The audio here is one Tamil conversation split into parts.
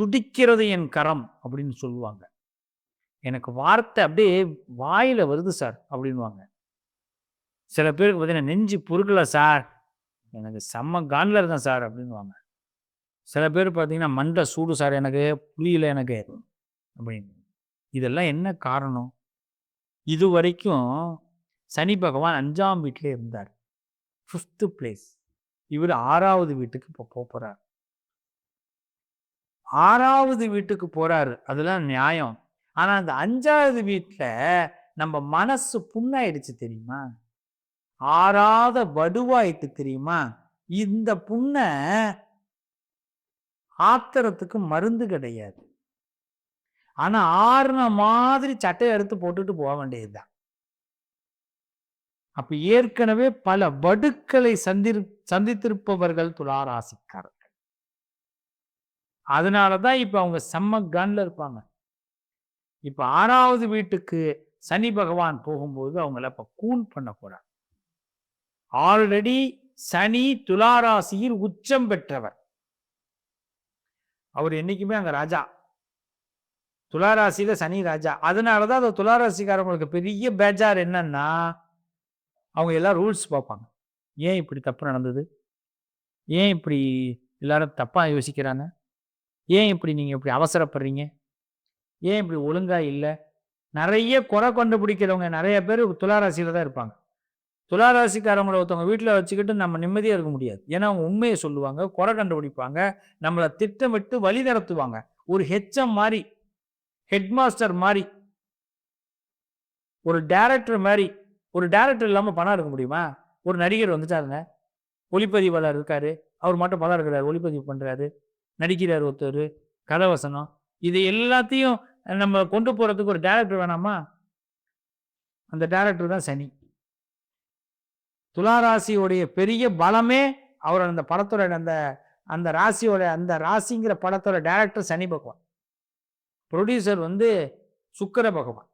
துடிக்கிறது என் கரம் அப்படின்னு சொல்லுவாங்க. எனக்கு வார்த்தை அப்படியே வாயில வருது சார் அப்படின்வாங்க சில பேருக்கு பார்த்தீங்கன்னா நெஞ்சு பொறுக்கல சார் எனக்கு செம்ம கான்ல இருக்கேன் சார் அப்படின்வாங்க சில பேர் பார்த்தீங்கன்னா மண்டை சூடு சார் எனக்கு புரியல எனக்கு அப்படின்னு. இதெல்லாம் என்ன காரணம்? இது வரைக்கும் சனி பகவான் அஞ்சாம் வீட்டிலே இருந்தார். ஃபிஃப்த்து பிளேஸ் இவர் ஆறாவது வீட்டுக்கு இப்போ போக ஆறாவது வீட்டுக்கு போறாரு. அதெல்லாம் நியாயம். ஆனா அந்த அஞ்சாவது வீட்டுல நம்ம மனசு புண்ணாயிடுச்சு தெரியுமா? ஆறாத வடுவாயிட்டு தெரியுமா? இந்த புண்ணை ஆத்திரத்துக்கு மருந்து கிடையாது. ஆனா ஆறுன மாதிரி சட்டையை எடுத்து போட்டுட்டு போக வேண்டியதுதான். அப்ப ஏற்கனவே பல வடுக்களை சந்தி சந்தித்திருப்பவர்கள் அதனால தான் இப்போ அவங்க செம்ம கன்ல இருப்பாங்க. இப்போ ஆறாவது வீட்டுக்கு சனி பகவான் போகும்போது அவங்கள அப்போ கூன் பண்ணக்கூடாது. ஆல்ரெடி சனி துளாராசியில் உச்சம் பெற்றவர். அவர் என்னைக்குமே அங்கே ராஜா. துளாராசியில் சனி ராஜா. அதனால தான் அந்த துளாராசிக்காரவங்களுக்கு பெரிய பேஜார் என்னன்னா அவங்க எல்லாம் ரூல்ஸ் பார்ப்பாங்க. ஏன் இப்படி தப்பு நடந்தது? ஏன் இப்படி எல்லாரும் தப்பாக யோசிக்கிறாங்க? ஏன் இப்படி நீங்கள் இப்படி அவசரப்படுறீங்க? ஏன் இப்படி ஒழுங்காக இல்லை? நிறைய குறை கண்டுபிடிக்கிறவங்க நிறைய பேர் துளாராசியில் தான் இருப்பாங்க. துளாராசிக்காரவங்கள ஒருத்தவங்க வீட்டில் வச்சுக்கிட்டு நம்ம நிம்மதியாக இருக்க முடியாது. ஏன்னா அவங்க உண்மையை சொல்லுவாங்க குறை கண்டுபிடிப்பாங்க நம்மளை திட்டமிட்டு வழி நடத்துவாங்க. ஒரு ஹெச்எம் மாதிரி ஹெட் மாஸ்டர் மாதிரி ஒரு டேரக்டர் மாதிரி ஒரு டேரக்டர் இல்லாமல் பணம் இருக்க முடியுமா? ஒரு நடிகர் வந்துட்டாருங்க. ஒளிப்பதிவாளர் இருக்காரு. அவர் மட்டும் பணம் இருக்கிறார் ஒளிப்பதிவு பண்ணுறாரு நடிக்கிறார் ஒருத்தர் கதவசனம். இது எல்லாத்தையும் நம்ம கொண்டு போகிறதுக்கு ஒரு டேரக்டர் வேணாமா? அந்த டேரக்டர் தான் சனி. துளாராசியோடைய பெரிய பலமே அவர் அந்த படத்தோட அந்த அந்த ராசியோட அந்த ராசிங்கிற படத்தோட டேரக்டர் சனி பகவான். ப்ரொடியூசர் வந்து சுக்கர பகவான்.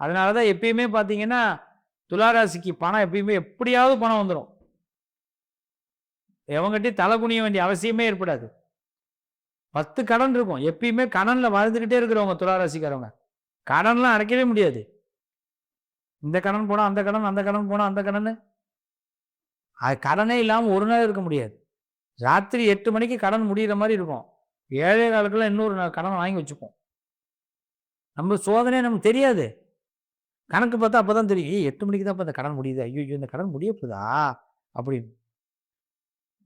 அதனால தான் எப்பயுமே பார்த்தீங்கன்னா துளாராசிக்கு பணம் எப்பயுமே எப்படியாவது பணம் வந்துடும் எவங்ககிட்டயும் தலை குனிய வேண்டிய அவசியமே ஏற்படாது. பத்து கடன் இருக்கும். எப்பயுமே கடனில் வாழ்ந்துக்கிட்டே இருக்கிறவங்க துளாராசிக்காரவங்க. கடன்லாம் அடைக்கவே முடியாது. இந்த கடன் போனால் அந்த கடன் அந்த கடன் போனால் அந்த கடன் அது கடனே இல்லாமல் ஒரு நாள் இருக்க முடியாது. ராத்திரி எட்டு மணிக்கு கடன் முடிகிற மாதிரி இருக்கும். ஏழை நாளுக்கெல்லாம் இன்னொரு கடன் வாங்கி வச்சுப்போம். நம்ம சோதனை நமக்கு தெரியாது. கணக்கு பார்த்தா அப்போ தான் தெரியும் எட்டு மணிக்கு தான் இப்போ இந்த கடன் முடியுது. ஐயோ இந்த கடன் முடிய போதா அப்படின்னு.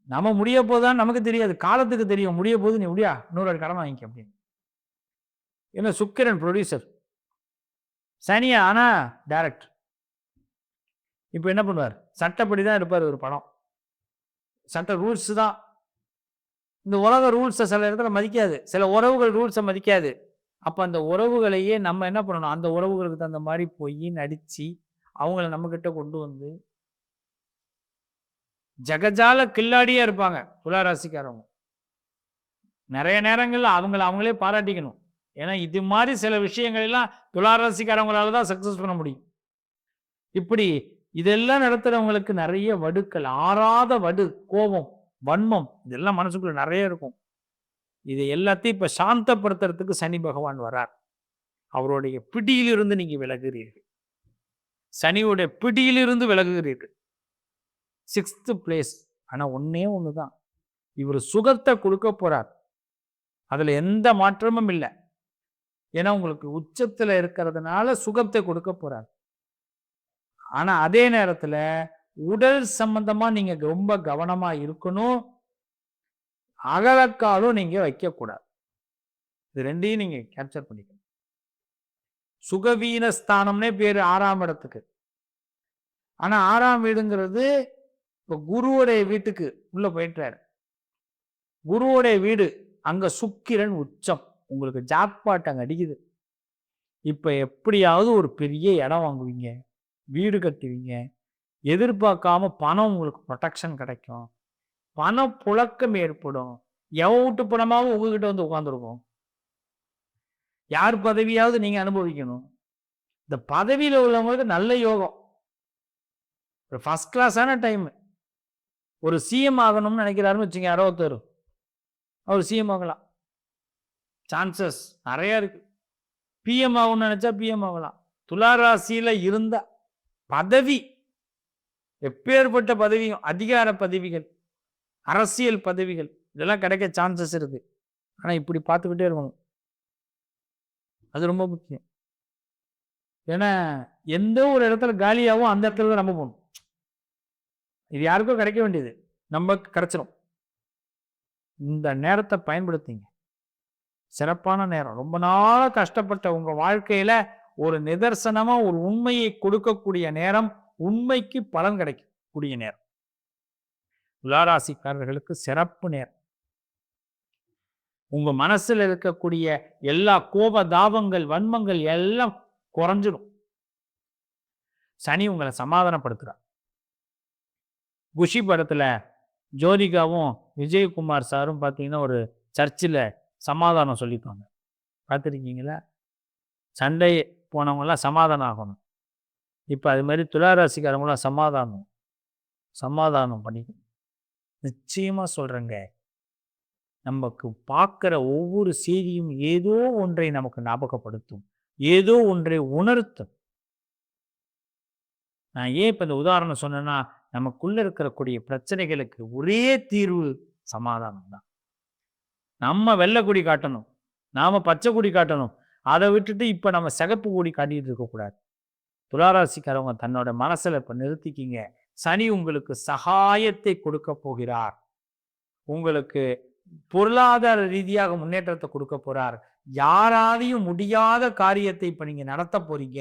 நம்ம முடிய போதான் நமக்கு தெரியாது. காலத்துக்கு தெரியும். முடிய போது நீ முடியா? இன்னொரு கடன் வாங்கிக்க அப்படின்னு. என்ன சுக்கிரன் ப்ரொடியூசர் சனியா? ஆனா டைரக்டர் இப்போ என்ன பண்ணுவார்? சட்டப்படி தான் இருப்பார் ஒரு படம். சட்ட ரூல்ஸ் தான். இந்த உலக ரூல்ஸை சில இடத்துல மதிக்காது. சில உறவுகள் ரூல்ஸை மதிக்காது. அப்போ அந்த உறவுகளையே நம்ம என்ன பண்ணணும்? அந்த உறவுகளுக்கு தகுந்த மாதிரி போய் நடித்து அவங்கள நம்மக்கிட்ட கொண்டு வந்து ஜகஜால கில்லாடியே இருப்பாங்க துளாராசிக்காரவங்க நிறைய நேரங்களில் அவங்கள அவங்களே பாராட்டிக்கணும். ஏன்னா இது மாதிரி சில விஷயங்கள் எல்லாம் துளாராசிக்காரவங்களால தான் சக்ஸஸ் பண்ண முடியும். இப்படி இதெல்லாம் நடத்துறவங்களுக்கு நிறைய வடுக்கள் ஆறாத வடு கோபம் வன்மம் இதெல்லாம் மனசுக்குள்ள நிறைய இருக்கும். இது எல்லாத்தையும் இப்போ சாந்தப்படுத்துறதுக்கு சனி பகவான் வரார். அவருடைய பிடியிலிருந்து நீங்கள் விலகுகிறீர்கள் சனியுடைய பிடியிலிருந்து விலகுகிறீர்கள். Sixth place. ஒன்றே ஒன்று தான் இவர் சுகத்தை கொடுக்க போகிறார் அதில் எந்த மாற்றமும் இல்லை. ஏன்னா உங்களுக்கு உச்சத்தில் இருக்கிறதுனால சுகத்தை கொடுக்க போகிறார் ஆனால் அதே நேரத்தில் உடல் சம்பந்தமாக நீங்கள் ரொம்ப கவனமா இருக்கணும். அகலக்காலும் நீங்கள் வைக்கக்கூடாது. இது ரெண்டையும் நீங்கள் கேப்சர் பண்ணிக்கணும். சுகவீன ஸ்தானம்னே பேர் ஆறாம் இடத்துக்கு. ஆனால் ஆறாம் வீடுங்கிறது இப்போ குருவுடைய வீட்டுக்கு உள்ளே போயிட்டாரு. குருவுடைய வீடு அங்கே சுக்கிரன் உச்சம். உங்களுக்கு ஜாக்பாட் அங்கே அடிக்குது. இப்போ எப்படியாவது ஒரு பெரிய இடம் வாங்குவீங்க வீடு கட்டுவீங்க. எதிர்பார்க்காம பணம் உங்களுக்கு ப்ரொடெக்ஷன் கிடைக்கும். பண புழக்கம் ஏற்படும் எவ்வளவு பணமாவும் உங்ககிட்ட வந்து உட்காந்துருக்கும் யார் பதவியாவது நீங்க அனுபவிக்கணும். இந்த பதவியில் உள்ளவங்களுக்கு நல்ல யோகம். ஒரு ஃபஸ்ட் கிளாஸான டைமு ஒரு சிஎம் ஆகணும்னு நினைக்கிறாருன்னு வச்சுங்க யாரோ ஒருத்தர். அவர் சிஎம் ஆகலாம். சான்சஸ் நிறைய இருக்கு. பிஎம் ஆகும்னு நினச்சா பிஎம் ஆகலாம். துளாராசியில இருந்த பதவி எப்பேற்பட்ட பதவியும் அதிகார பதவிகள் அரசியல் பதவிகள் இதெல்லாம் கிடைக்க சான்சஸ் இருக்கு. ஆனால் இப்படி பார்த்துக்கிட்டே இருக்கணும். அது ரொம்ப முக்கியம். ஏன்னா எந்த ஒரு இடத்துல காலியாகவும் அந்த இடத்துல தான் நம்ம போகணும். இது யாருக்கும் கிடைக்க வேண்டியது. நமக்கு கிடைச்சிடும் இந்த நேரத்தை பயன்படுத்திங்க. சிறப்பான நேரம். ரொம்ப நாளாக கஷ்டப்பட்ட உங்கள் வாழ்க்கையில் ஒரு நிதர்சனமாக ஒரு உண்மையை கொடுக்கக்கூடிய நேரம் உண்மைக்கு பலன் கிடைக்கக்கூடிய நேரம். துளாராசிக்காரர்களுக்கு சிறப்பு நேரம். உங்கள் மனசில் இருக்கக்கூடிய எல்லா கோப தாபங்கள் வன்மங்கள் எல்லாம் குறைஞ்சிடும் சனி உங்களை சமாதானப்படுத்துகிறார் குஷி படத்தில் ஜோதிகாவும் விஜயகுமார் சாரும் பார்த்தீங்கன்னா ஒரு சர்ச்சில் சமாதானம் சொல்லிப்பாங்க பார்த்துருக்கீங்களா சண்டை போனவங்களாம் சமாதானம் ஆகணும். இப்போ அது மாதிரி துளாராசிக்காரங்களாம் சமாதானம் சமாதானம் பண்ணிக்கணும் நிச்சயமாக சொல்கிறேங்க நமக்கு பார்க்குற ஒவ்வொரு செய்தியும் ஏதோ ஒன்றை நமக்கு ஞாபகப்படுத்தும். ஏதோ ஒன்றை உணர்த்தும். நான் ஏன் இப்போ இந்த உதாரணம் சொன்னேன்னா நமக்குள்ள இருக்கக்கூடிய பிரச்சனைகளுக்கு ஒரே தீர்வு சமாதானம் தான். நம்ம வெள்ளை கொடி காட்டணும் நாம பச்சை குடி காட்டணும் அதை விட்டுட்டு இப்போ நம்ம சிகப்பு கூடி காட்டிட்டு இருக்கக்கூடாது துளாராசிக்காரவங்க தன்னோட மனசில் இப்போ நிறுத்திக்கிங்க. சனி உங்களுக்கு சகாயத்தை கொடுக்க போகிறார். உங்களுக்கு பொருளாதார ரீதியாக முன்னேற்றத்தை கொடுக்க போறார். யாராலையும் முடியாத காரியத்தை இப்போ நீங்கள் நடத்த போறீங்க.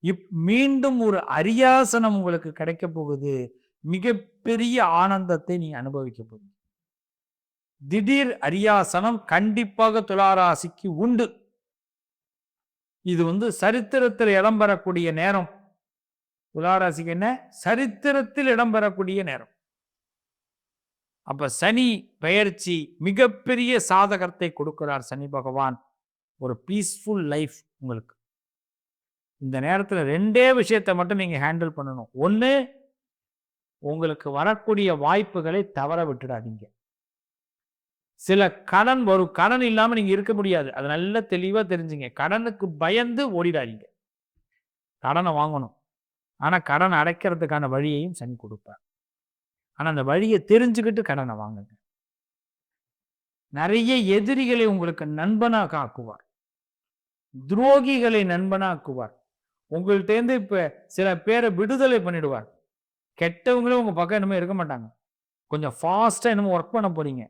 இப் மீண்டும் ஒரு அரியாசனம் உங்களுக்கு கிடைக்க போகுது. மிகப்பெரிய ஆனந்தத்தை நீ அனுபவிக்க போகுது. திடீர் அரியாசனம் கண்டிப்பாக துளாராசிக்கு உண்டு. இது வந்து சரித்திரத்தில் இடம்பெறக்கூடிய நேரம். துளாராசிக்கு என்ன? சரித்திரத்தில் இடம்பெறக்கூடிய நேரம். அப்ப சனி பெயர்ச்சி மிகப்பெரிய சாதகத்தை கொடுக்கிறார் சனி பகவான். ஒரு பீஸ்ஃபுல் லைஃப் உங்களுக்கு. இந்த நேரத்தில் ரெண்டே விஷயத்தை மட்டும் நீங்கள் ஹேண்டில் பண்ணணும். ஒன்று உங்களுக்கு வரக்கூடிய வாய்ப்புகளை தவற விட்டுடாதீங்க சில கடன் வரும். கடன் இல்லாமல் நீங்கள் இருக்க முடியாது. அது நல்ல தெளிவாக தெரிஞ்சுங்க. கடனுக்கு பயந்து ஓடிடாதீங்க. கடனை வாங்கணும். ஆனால் கடன் அடைக்கிறதுக்கான வழியையும் சனி கொடுப்பார். ஆனால் அந்த வழியை தெரிஞ்சுக்கிட்டு கடனை வாங்குங்க. நிறைய எதிரிகளை உங்களுக்கு நண்பனாக ஆக்குவார். துரோகிகளை நண்பனாக்குவார். உங்கள்கிட்டேருந்து இப்போ சில பேரை விடுதலை பண்ணிடுவார். கெட்டவங்களும் உங்கள் பக்கம் இனிமேல் இருக்க மாட்டாங்க. கொஞ்சம் ஃபாஸ்ட்டாக என்னமோ ஒர்க் பண்ண போகிறீங்க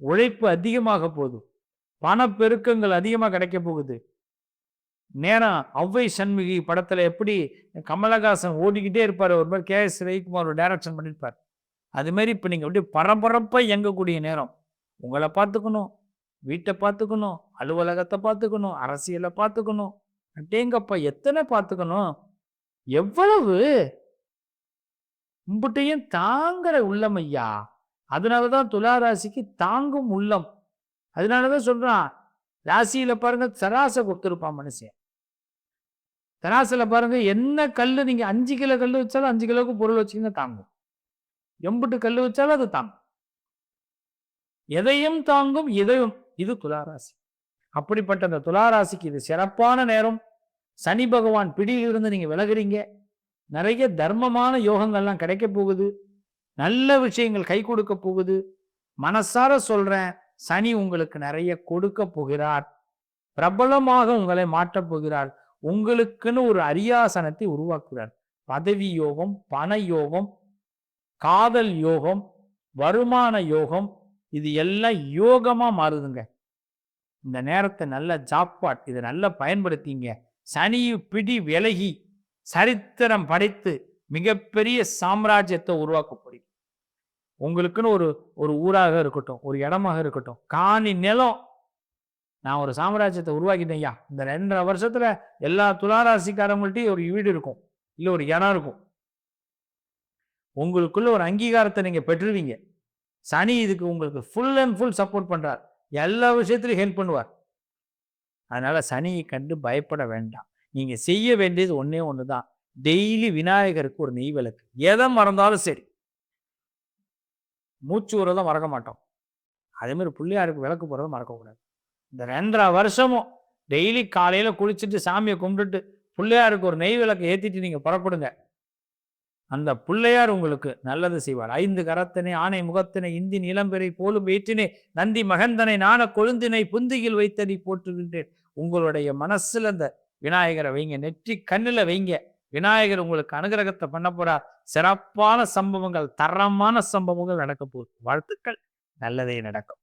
உழைப்பு அதிகமாக போகுது. பணப்பெருக்கங்கள் அதிகமாக கிடைக்க போகுது. நேரம் அவ்வை சண்முகி படத்தில் எப்படி கமலஹாசன் ஓடிக்கிட்டே இருப்பார். ஒரு மாதிரி கே எஸ் ரவிக்குமார் ஒரு டைரக்ஷன் பண்ணியிருப்பார் அதுமாரி இப்போ நீங்கள் அப்படியே பரபரப்பாக இயங்கக்கூடிய நேரம். உங்களை பார்த்துக்கணும் வீட்டை பார்த்துக்கணும் அலுவலகத்தை பார்த்துக்கணும் அரசியலை பார்த்துக்கணும். அட்டேங்கப்பா எத்தனை பார்த்துக்கணும்? எவ்வளவு? உம்புட்டையும் தாங்குற உள்ளம் ஐயா. அதனாலதான் துலா ராசிக்கு தாங்கும் உள்ளம். அதனாலதான் சொல்றான் ராசியில பாருங்க தராசை கொடுத்துருப்பான் மனுஷன். தராசில் பாருங்க என்ன கல்லு நீங்க அஞ்சு கிலோ கல் வச்சாலும் அஞ்சு கிலோக்கு பொருள் வச்சீங்கன்னா தாங்கும். எம்புட்டு கல் வச்சாலும் அது தாங்கும். எதையும் தாங்கும் இதையும் இது துளாராசி அப்படிப்பட்ட அந்த துளாராசிக்கு இது சிறப்பான நேரம். சனி பகவான் பிடியிலிருந்து நீங்கள் விலகிறீங்க. நிறைய தர்மமான யோகங்கள்லாம் கிடைக்க போகுது. நல்ல விஷயங்கள் கை கொடுக்க போகுது. மனசார சொல்கிறேன் சனி உங்களுக்கு நிறைய கொடுக்க போகிறார். பிரபலமாக உங்களை மாற்றப் போகிறார். உங்களுக்குன்னு ஒரு அரியாசனத்தை உருவாக்குகிறார். பதவி யோகம் பண யோகம் காதல் யோகம் வருமான யோகம் இது எல்லாம் யோகமாக மாறுதுங்க. இந்த நேரத்தை நல்ல ஜாப்பாட் இதை நல்லா பயன்படுத்திங்க. சனி பிடி விலகி சரித்திரம் படைத்து மிகப்பெரிய சாம்ராஜ்யத்தை உருவாக்க போறீங்க உங்களுக்குன்னு ஒரு ஒரு ஊராக இருக்கட்டும் ஒரு இடமாக இருக்கட்டும் காணி நிலம். நான் ஒரு சாம்ராஜ்யத்தை உருவாக்கிட்டேன் ஐயா. இந்த ரெண்டரை வருஷத்துல எல்லா துளாராசிக்காரங்கள்ட்டையும் ஒரு வீடு இருக்கும். இல்லை ஒரு இடம் இருக்கும். உங்களுக்குள்ள ஒரு அங்கீகாரத்தை நீங்க பெற்றுருவீங்க. சனி இதுக்கு உங்களுக்கு ஃபுல் அண்ட் ஃபுல் சப்போர்ட் பண்றார். எல்லா விஷயத்திலையும் ஹெல்ப் பண்ணுவார். அதனால் சனியை கண்டு பயப்பட வேண்டாம். நீங்கள் செய்ய வேண்டியது ஒன்றே ஒன்று தான் டெய்லி விநாயகருக்கு ஒரு நெய் விளக்கு. எதை மறந்தாலும் சரி. மூச்சு விடுறதும் மறக்க மாட்டோம். அதேமாதிரி பிள்ளையாருக்கு விளக்கு போகிறதும் மறக்கக்கூடாது. இந்த ரெண்டரை வருஷமும் டெய்லி காலையில் குளிச்சுட்டு சாமியை கும்பிட்டுட்டு பிள்ளையாருக்கு ஒரு நெய் விளக்கு ஏற்றிட்டு நீங்கள் புறப்படுங்க. அந்த பிள்ளையார் உங்களுக்கு நல்லது செய்வார். ஐந்து கரத்தினை ஆணை முகத்தினை இந்தி நிலம்பெறை போலும் வேற்றினை நந்தி மகந்தனை நாண கொழுந்தினை புந்தியில் வைத்தனை போற்றுகின்றேன். உங்களுடைய மனசுல அந்த விநாயகரை வைங்க நெற்றி கண்ணில் வைங்க. விநாயகர் உங்களுக்கு அனுகிரகத்தை பண்ண போறார். சிறப்பான சம்பவங்கள் தரமான சம்பவங்கள் நடக்க போகுது. வாழ்த்துக்கள். நல்லதே நடக்கும்.